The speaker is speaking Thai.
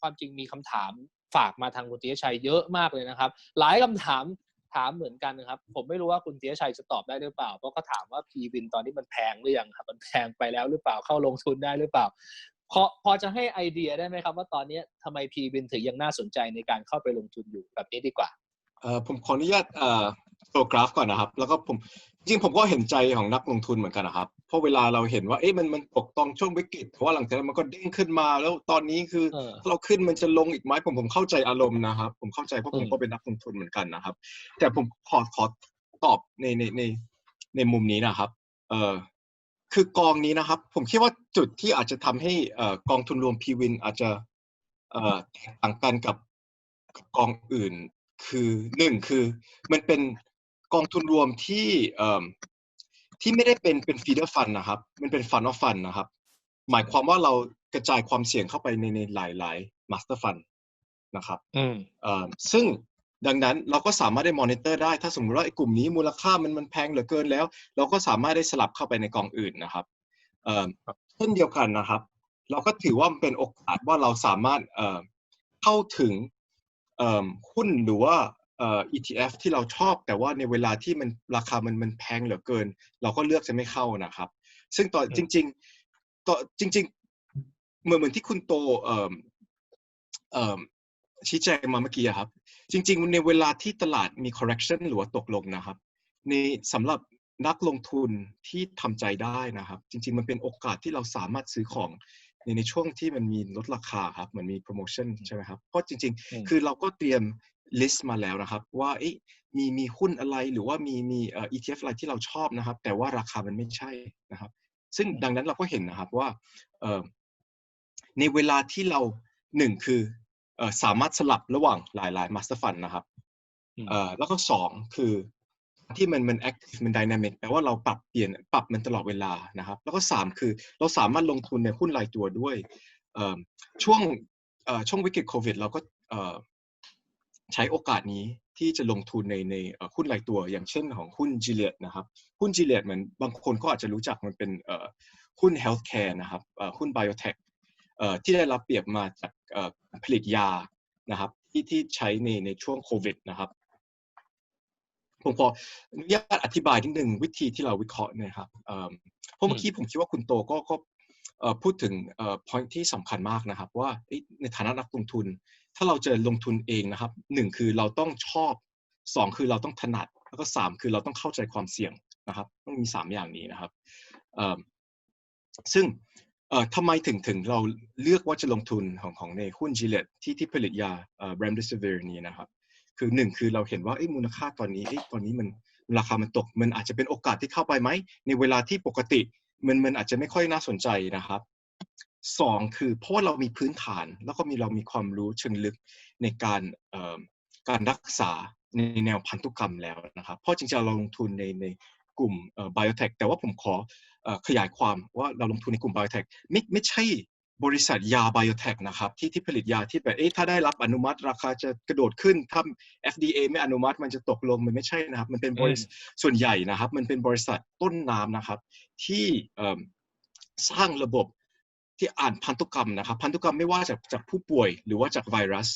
ความจริงมีคำถามฝากมาทางคุณเตียชัยเยอะมากเลยนะครับ หลายคำถามถามเหมือนกันนะครับ ผมไม่รู้ว่าคุณเตียชัยจะตอบได้หรือเปล่า เพราะก็ถามว่าพีวินตอนนี้มันแพงหรือยังครับ มันแพงไปแล้วหรือเปล่าเข้าลงทุนได้หรือเปล่าพอพอจะให้ไอเดียได้ไหมครับ ว่าตอนนี้ทำไมพีวินถึงยังน่าสนใจในการเข้าไปลงทุนอยู่แบบนี้ดีกว่าเออผมขออนุญาตเอ่อตัวกราฟก่อนนะครับ แล้วก็ผมจริงผมก็เห็นใจของนักลงทุนเหมือนกันนะครับ เพราะเวลาเราเห็นว่าเอ๊ะมันมันตกตอนช่วงวิกฤตเพราะว่าหลังจากนั้นมันก็เด้งขึ้นมา แล้วตอนนี้คือเออถ้าเราขึ้นมันจะลงอีกไหมผมผมเข้าใจอารมณ์นะครับ ผมเข้าใจเพราะผมอืมก็เป็นนักลงทุนเหมือนกันนะครับ แต่ผมขอขอตอบในในในในมุมนี้นะครับ เอ่อคือกองนี้นะครับ ผมคิดว่าจุดที่อาจจะทำให้เอ่อกองทุนรวมพีวินอาจจะเอ่อแตกต่างกันกับกับกองอื่น คือหนึ่งคือมันเป็นกองทุนรวมที่เอ่อ ที่ไม่ได้เป็นเป็นฟีเดอร์ฟันนะครับ มันเป็นฟันออฟฟันนะครับ หมายความว่าเรากระจายความเสี่ยงเข้าไปในในหลายหลายมาสเตอร์ฟันนะครับอืมเอ่อซึ่งดังนั้นเราก็สามารถได้มอนิเตอร์ได้ถ้าสมมติว่าไอ้กลุ่มนี้มูลค่ามันมันแพงเหลือเกินแล้ว เราก็สามารถได้สลับเข้าไปในกองอื่นนะครับเอ่อเช่นเดียวกันนะครับ เราก็ถือว่ามันเป็นโอกาสว่าเราสามารถเอ่อเข้าถึงเอ่อหุ้นหรือว่า เอ่อ ETF ที่เราชอบ แต่ว่าในเวลาที่มันราคามันมันแพงเหลือเกิน เราก็เลือกจะไม่เข้านะครับ ซึ่งตอนอืมจริงๆตอนจริง ๆ เหมือนเหมือนที่คุณโตเอ่อเอ่อชี้แจงมาเมื่อกี้อะครับ จริง ๆ ในเวลาที่ตลาดมี correction หรือว่าตกลงนะครับ ในสำหรับนักลงทุนที่ทำใจได้นะครับ จริง ๆ มันเป็นโอกาสที่เราสามารถซื้อของในในช่วงที่มันมีลดราคาครับเหมือนมีโปรโมชั่นใช่ไหมครับเพราะจริงอืมๆคือเราก็เตรียม list มาแล้วนะครับ ว่าเอ๊ะมีมีหุ้นอะไรหรือว่ามีมีเอ่อ ETF อะไรที่เราชอบนะครับ แต่ว่าราคามันไม่ใช่นะครับ ซึ่งดังนั้นเราก็เห็นนะครับว่าเอ่อในเวลาที่เราหนึ่งคือเอ่อสามารถสลับระหว่างหลายๆ master fund นะครับอืมเอ่อแล้วก็สองคือที่มันมัน active มัน dynamic แปลว่าเราปรับเปลี่ยนปรับมันตลอดเวลานะครับ แล้วก็สามคือเราสามารถลงทุนในหุ้นรายตัวด้วยเอ่อช่วงเอ่อช่วงวิกฤตโควิด เราก็เอ่อ ใช้โอกาสนี้ที่จะลงทุนในในหุ้นรายตัว อย่างเช่นของหุ้น g i l e a d นะครับ หุ้น g i l e a d เหมือนบางคนก็อาจจะรู้จักมันเป็นหุ้น healthcare นะครับหุ้น biotech เอ่อที่ได้รับเปรียบมาจากผลิตยานะครับที่ที่ใช้ในในช่วงโควิดนะครับผมขออนุญาตอธิบายนิดนึงวิธีที่เราวิเคราะห์นะครับเพราะเมื่อกี้ผมคิดว่าคุณโตก็ก็ พูดถึง point ที่สำคัญมากนะครับ ว่าในฐานะนักลงทุน ถ้าเราจะลงทุนเองนะครับหนึ่งคือเราต้องชอบสองคือเราต้องถนัด แล้วก็สามคือเราต้องเข้าใจความเสี่ยงนะครับต้องมีสามอย่างนี้นะครับซึ่งทำไมถึงถึงเราเลือกว่าจะลงทุนของของในหุ้น g i l e a d ที่ที่ผลิตยาเอ่อ remdesivir นี้นะครับคือหนึ่งคือเราเห็นว่ามูลค่าตอนนี้ตอนนี้มันราคามันตกมันอาจจะเป็นโอกาสที่เข้าไปไหมในเวลาที่ปกติ มันมันอาจจะไม่ค่อยน่าสนใจนะครับสองคือเพราะว่าเรามีพื้นฐาน แล้วก็มีเรามีความรู้เชิงลึกในการการรักษาในแนวพันธุกรรมแล้วนะครับเพราะจริงๆเราลงทุนในในกลุ่มไบโอเทคแต่ว่าผมขอขยายความว่าเราลงทุนในกลุ่มไบโอเทคไม่ไม่ใช่ บริษัทยาไบโอเทคนะครับที่ที่ผลิตยาที่แบบเอ๊ะถ้าได้รับอนุมัติราคาจะกระโดดขึ้นถ้า FDA ไม่อนุมัติมันจะตกลงมันไม่ใช่นะครับ มันเป็นบริษัทส่วนใหญ่นะครับ มันเป็นบริษัทต้นน้ำนะครับ ที่เอิ่มสร้างระบบที่อ่านพันธุกรรมนะครับ พันธุกรรมไม่ว่าจากจากผู้ป่วยหรือว่าจากไวรัส